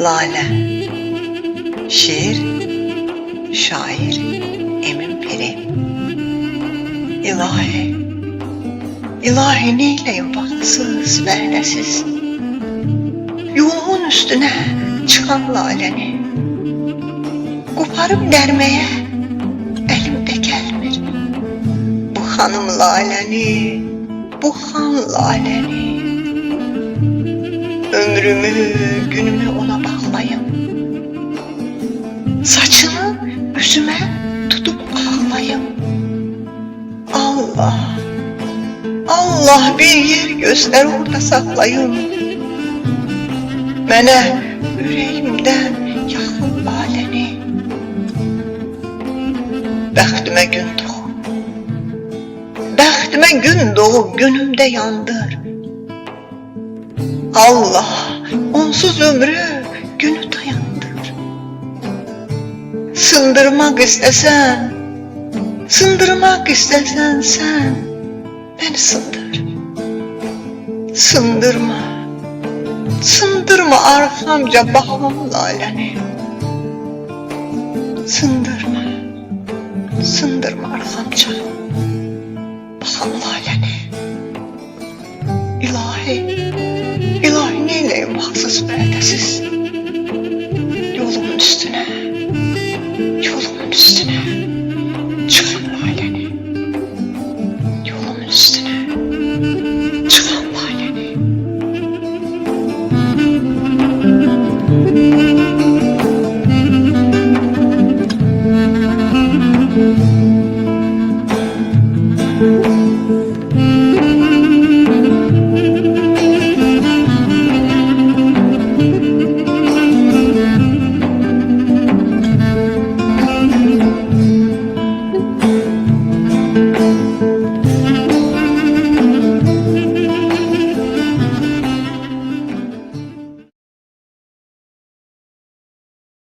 Lale. Şiir Şair Emin Peri. İlahi İlahi neyleyim bahtsız vehnesiz? Yolumun üstüne çıkan laleni. Koparıp dermeye elimde gelmir Bu hanım laleni Bu han laleni. Ömrümü, günümü ona yüzüme tutup ağlayım. Allah, Allah bir yer göster orada saklayım. Mene yüreğimden yakın aleni. Bəxtimə gün doğum, bəxtimə gün doğub günümdə yandır. Allah onsuz ömrü günü. Sındırmak istesen, sındırmak istesen sen beni sındır. Sındırma, sındırma arkamca bakan laleni. Sındırma, sındırma arkamca bakan laleni. İlahi, İlahi neyleyim haksız ve edesiz